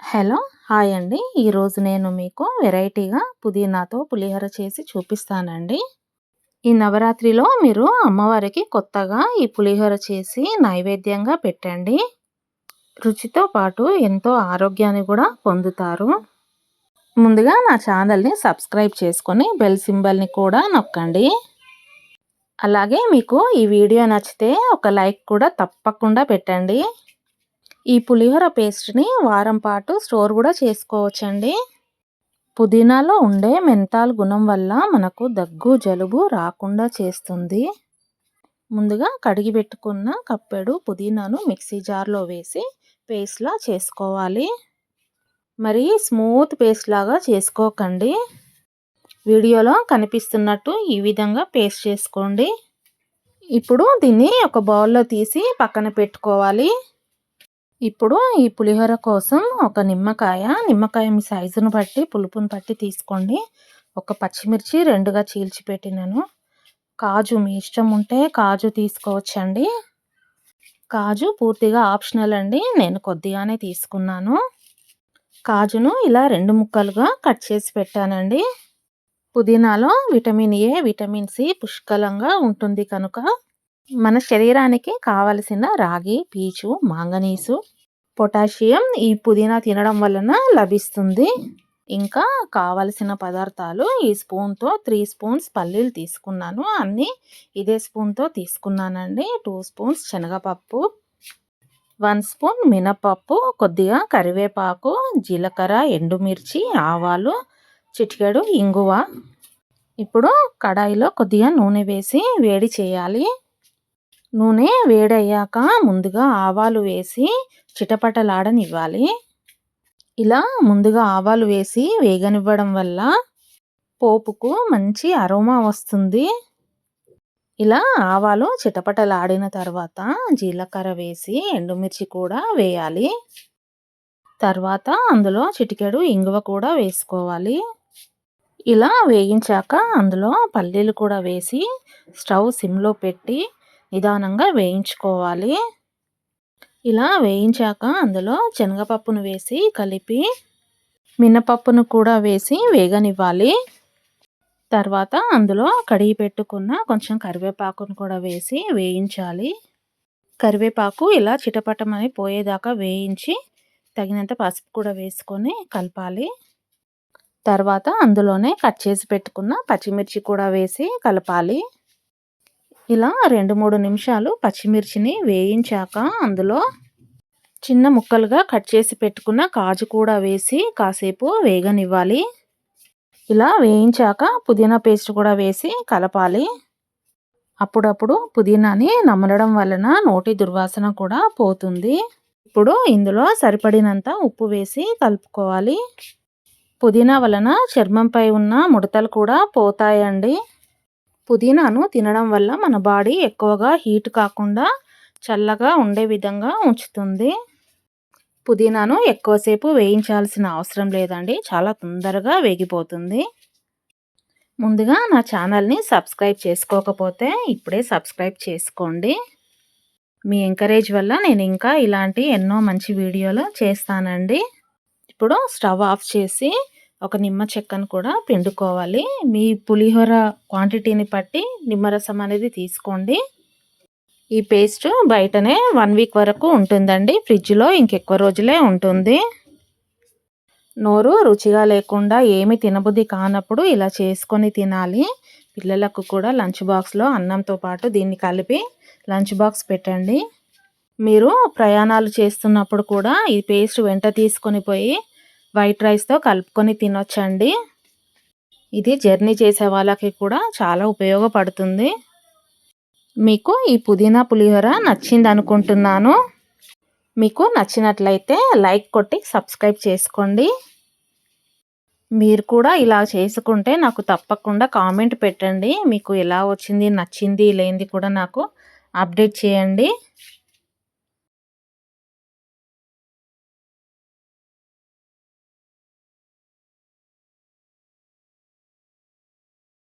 Hello hi అండి. ఈరోజు నేను మీకు వెరైటీగా పుదీనాతో పులిహోర చేసి చూపిస్తానండి. ఈ నవరాత్రిలో మీరు అమ్మవారికి కొత్తగా ఈ పులిహోర చేసి నైవేద్యంగా పెట్టండి. రుచితో పాటు ఎంతో ఆరోగ్యాన్ని కూడా పొందుతారు. ముందుగా నా ఛానల్ని సబ్స్క్రైబ్ చేసుకొని బెల్ సింబల్ని కూడా నొక్కండి. అలాగే మీకు ఈ వీడియో నచ్చితే ఒక లైక్ కూడా తప్పకుండా పెట్టండి. ఈ పులిహోర పేస్ట్ని వారం పాటు స్టోర్ కూడా చేసుకోవచ్చండి. పుదీనాలో ఉండే మెంతాల్ గుణం వల్ల మనకు దగ్గు జలుబు రాకుండా చేస్తుంది. ముందుగా కడిగి పెట్టుకున్న కప్పెడు పుదీనాను మిక్సీ జార్లో వేసి పేస్ట్లా చేసుకోవాలి. మరి స్మూత్ పేస్ట్ లాగా చేసుకోకండి. వీడియోలో కనిపిస్తున్నట్టు ఈ విధంగా పేస్ట్ చేసుకోండి. ఇప్పుడు దీన్ని ఒక బౌల్లో తీసి పక్కన పెట్టుకోవాలి. ఇప్పుడు ఈ పులిహోర కోసం ఒక నిమ్మకాయ నిమ్మకాయ మీ సైజును బట్టి పులుపును బట్టి తీసుకోండి. ఒక పచ్చిమిర్చి రెండుగా చీల్చి పెట్టినాను కాజు మీ ఇష్టం ఉంటే కాజు తీసుకోవచ్చండి. కాజు పూర్తిగా ఆప్షనల్ అండి. నేను కొద్దిగానే తీసుకున్నాను. కాజును ఇలా రెండు ముక్కలుగా కట్ చేసి పెట్టానండి. పుదీనాలో విటమిన్ ఏ విటమిన్ సి పుష్కలంగా ఉంటుంది కనుక మన శరీరానికి కావలసిన రాగి పీచు మాంగనీసు పొటాషియం ఈ పుదీనా తినడం వలన లభిస్తుంది. ఇంకా కావలసిన పదార్థాలు ఈ స్పూన్తో త్రీ స్పూన్స్ పల్లీలు తీసుకున్నాను. అన్నీ ఇదే స్పూన్తో తీసుకున్నానండి. టూ స్పూన్స్ శనగపప్పు వన్ స్పూన్ మినపప్పు కొద్దిగా కరివేపాకు జీలకర్ర ఎండుమిర్చి ఆవాలు చిటికెడు ఇంగువ. ఇప్పుడు కడాయిలో కొద్దిగా నూనె వేసి వేడి చేయాలి. నూనె వేడయ్యాక ముందుగా ఆవాలు వేసి చిటపటలాడనివ్వాలి. ఇలా ముందుగా ఆవాలు వేసి వేగనివ్వడం వల్ల పోపుకు మంచి అరోమా వస్తుంది. ఇలా ఆవాలు చిటపటలాడిన తర్వాత జీలకర్ర వేసి ఎండుమిర్చి కూడా వేయాలి. తర్వాత అందులో చిటికెడు ఇంగువ కూడా వేసుకోవాలి. ఇలా వేయించాక అందులో పల్లీలు కూడా వేసి స్టవ్ సిమ్లో పెట్టి నిదానంగా వేయించుకోవాలి. ఇలా వేయించాక అందులో శనగపప్పును వేసి కలిపి మినపప్పును కూడా వేసి వేగనివ్వాలి. తర్వాత అందులో కడిగి పెట్టుకున్న కొంచెం కరివేపాకును కూడా వేసి వేయించాలి. కరివేపాకు ఇలా చిటపటమని పోయేదాకా వేయించి తగినంత పసుపు కూడా వేసుకొని కలపాలి. తర్వాత అందులోనే కట్ చేసి పెట్టుకున్న పచ్చిమిర్చి కూడా వేసి కలపాలి. ఇలా రెండు మూడు నిమిషాలు పచ్చిమిర్చిని వేయించాక అందులో చిన్న ముక్కలుగా కట్ చేసి పెట్టుకున్న కాజు కూడా వేసి కాసేపు వేగనివ్వాలి. ఇలా వేయించాక పుదీనా పేస్ట్ కూడా వేసి కలపాలి. అప్పుడప్పుడు పుదీనాని నమలడం వలన నోటి దుర్వాసన కూడా పోతుంది. ఇప్పుడు ఇందులో సరిపడినంత ఉప్పు వేసి కలుపుకోవాలి. పుదీనా వలన చర్మంపై ఉన్న ముడతలు కూడా పోతాయండి. పుదీనాను తినడం వల్ల మన బాడీ ఎక్కువగా హీట్ కాకుండా చల్లగా ఉండే విధంగా ఉంచుతుంది. పుదీనాను ఎక్కువసేపు వేయించాల్సిన అవసరం లేదండి. చాలా తొందరగా వేగిపోతుంది. ముందుగా నా ఛానల్ని సబ్స్క్రైబ్ చేసుకోకపోతే ఇప్పుడే సబ్స్క్రైబ్ చేసుకోండి. మీ ఎంకరేజ్ వల్ల నేను ఇంకా ఇలాంటి ఎన్నో మంచి వీడియోలు చేస్తానండి. ఇప్పుడు స్టవ్ ఆఫ్ చేసి ఒక నిమ్మ చెక్కను కూడా పిండుకోవాలి. మీ పులిహోర క్వాంటిటీని బట్టి నిమ్మరసం అనేది తీసుకోండి. ఈ పేస్ట్ బయటనే వన్ వీక్ వరకు ఉంటుందండి. ఫ్రిడ్జ్లో ఇంకెక్కువ రోజులే ఉంటుంది. నోరు రుచిగా లేకుండా ఏమి తినబుద్ధి కానప్పుడు ఇలా చేసుకొని తినాలి. పిల్లలకు కూడా లంచ్ బాక్స్లో అన్నంతో పాటు దీన్ని కలిపి లంచ్ బాక్స్ పెట్టండి. మీరు ప్రయాణాలు చేస్తున్నప్పుడు కూడా ఈ పేస్ట్ వెంట తీసుకొని పోయి వైట్ రైస్తో కలుపుకొని తినొచ్చండి. ఇది జర్నీ చేసే వాళ్ళకి కూడా చాలా ఉపయోగపడుతుంది. మీకు ఈ పుదీనా పులిహోర నచ్చింది అనుకుంటున్నాను మీకు నచ్చినట్లయితే లైక్ కొట్టి సబ్స్క్రైబ్ చేసుకోండి. మీరు కూడా ఇలా చేసుకుంటే నాకు తప్పకుండా కామెంట్ పెట్టండి. మీకు ఎలా వచ్చింది నచ్చింది లేనిది కూడా నాకు అప్డేట్ చేయండి.